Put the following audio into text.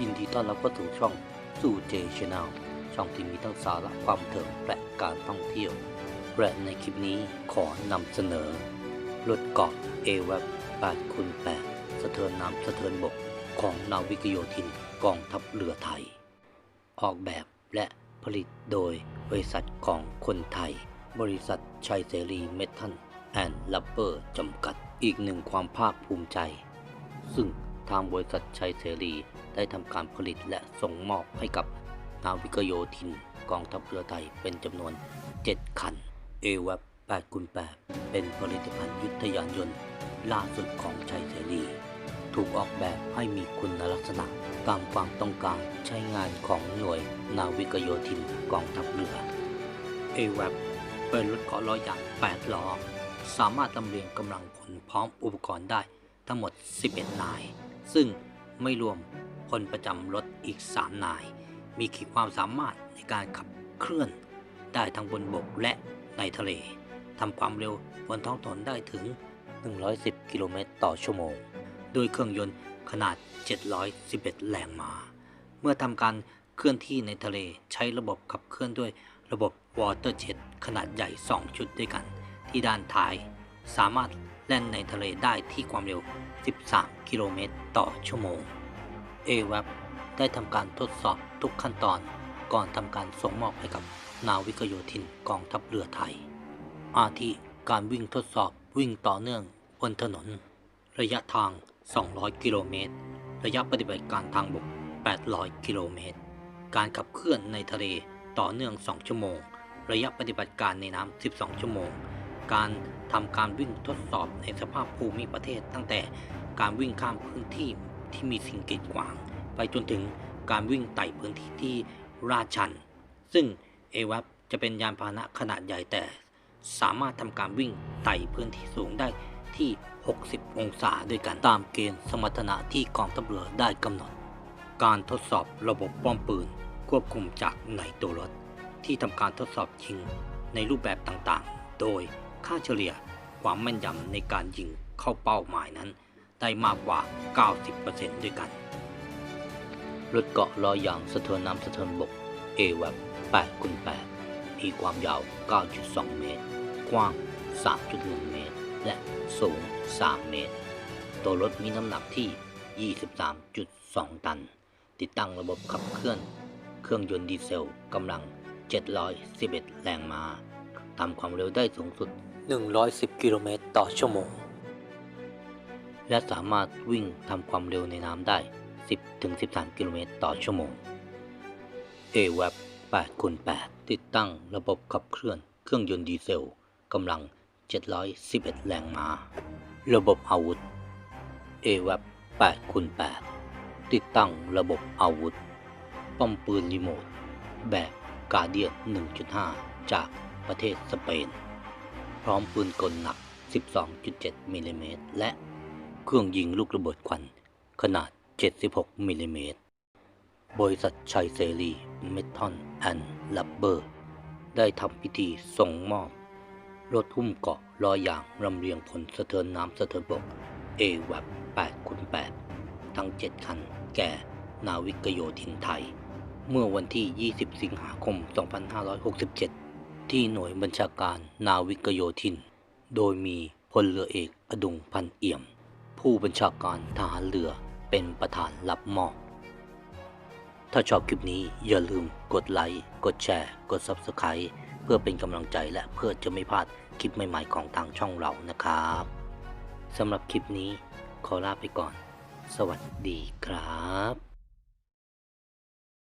ยินดีต้อนรับเข้าสู่ช่องสู่เจชแนลช่องที่มีทั้งสาระความเทิงและการท่องเที่ยว และในคลิปนี้ขอนำเสนอรถเกาะเอเวบ8คูณ8สะเทินน้ำสะเทินบกของนาวิกโยธินกองทัพเรือไทย ออกแบบและผลิตโดยบริษัทของคนไทย บริษัทชัยเสรีเมทัลแอนด์ลับเบอร์จำกัดอีกหนึ่งความภาคภูมิใจ ซึ่ง ทางบริษัทชัยเสรีได้ทำการผลิตและส่งมอบให้กับนาวิกโยธินกองทัพเรือไทยเป็นจำนวน 7 คัน a w a p 8คูณ8เป็นผลิตภัณฑ์ยุทธยานยนต์ล่าสุดของชัยเสรี ถูกออกแบบให้มีคุณลักษณะตามความต้องการใช้งานของหน่วยนาวิกโยธินกองทัพเรือ a w a p เป็นรถเกาะล้อยาง 8 ล้อ สามารถลำเลียงกำลังพลพร้อมอุปกรณ์ได้ทั้งหมด 11 นาย ซึ่งไม่รวมพลประจำรถอีก 3 นาย มีขีดความสามารถในการขับเคลื่อนได้ทั้งบนบกและในทะเลทำความเร็วบนท้องถนนได้ถึง 110 กิโลเมตรต่อชั่วโมง โดยเครื่องยนต์ขนาด 711 แรงม้า เมื่อทำการเคลื่อนที่ในทะเลใช้ระบบขับเคลื่อนด้วยระบบ Water Jet ขนาดใหญ่ 2 ชุดด้วยกัน ที่ด้านท้าย สามารถแล่นในทะเลได้ที่ความเร็ว 13 กิโลเมตรต่อชั่วโมง a w a p ได้ทำการทดสอบทุกขั้นตอนก่อนทำการส่งมอบให้กับนาวิกโยธินกองทัพเรือไทย อาทิการวิ่งทดสอบวิ่งต่อเนื่องบนถนน ระยะทาง 200 กิโลเมตร ระยะปฏิบัติการทางบก 800 กิโลเมตร การขับเคลื่อนในทะเลต่อเนื่อง 2 ชั่วโมง ระยะปฏิบัติการในน้ำ 12 ชั่วโมง การทำการวิ่งทดสอบในสภาพภูมิประเทศ ตั้งแต่การวิ่งข้ามพื้นที่ที่มีสิ่งกีดขวาง ไปจนถึงการวิ่งไต่พื้นที่ที่ราชัน ซึ่ง a w a p จะเป็นยานพาหนะขนาดใหญ่แต่ สามารถทำการวิ่งไต่พื้นที่สูงได้ที่ 60 องศาด้วยกันตามเกณฑ์สมรรถนะที่กองทัพเรือได้กำหนด การทดสอบระบบป้อมปืนควบคุมจากในตัวรถ ที่ทำการทดสอบยิงในรูปแบบต่างๆ โดย ค่าเฉลี่ยความแม่นยำในการยิงเข้าเป้าหมายนั้น ได้มากกว่า 90%ด้วยกันรถเกาะล้อยางสะเทินน้ำสะเทินบก a w a p 8คูณ8มีความยาว 9.2 เมตร กว้าง 3.1 เมตร และสูง 3 เมตร ตัวรถมีน้ำหนักที่ 23.2 ตัน ติดตั้งระบบขับเคลื่อน เครื่องยนต์ดีเซลกำลัง 711 แรงม้าทำความเร็วได้สูงสุด 110 กิโลเมตรต่อชั่วโมง และสามารถวิ่งทำความเร็วในน้ำได้ 10-13 กิโลเมตรต่อชั่วโมง a w a p 8คูณ8ติดตั้งระบบขับเคลื่อนเครื่องยนต์ดีเซลกำลัง 711 แรงม้า ระบบอาวุธ a w a p 8คูณ8ติดตั้งระบบอาวุธ ป้อมปืนรีโมท แบบกาเดียน1.5 จากประเทศสเปน พร้อมปืนกลหนัก 12.7 มิลลิเมตร และเครื่องยิงลูกระเบิดควัน ขนาด 76 มิลลิเมตร บริษัทชัยเสรีเมทัลแอนด์ลับเบอร์ ได้ทำพิธีส่งมอบ รถหุ้มเกาะล้อยางลำเลียงพลสะเทินน้ำสะเทินบก a w a p 8คูณ8ทั้ง 7 คัน แก่ นาวิกโยธินไทย เมื่อวันที่ 20 สิงหาคม 2567 ที่หน่วยบัญชาการนาวิกโยธิน โดยมีพลเรือเอกอดุงพันเอี่ยม ผู้บัญชาการทหารเรือเป็นประธานรับมอบ ถ้าชอบคลิปนี้อย่าลืมกดไลค์ กดแชร์ กด Subscribe เพื่อเป็นกำลังใจและเพื่อจะไม่พลาดคลิปใหม่ๆของทางช่องเรานะครับสำหรับคลิปนี้ขอลาไปก่อน สวัสดีครับ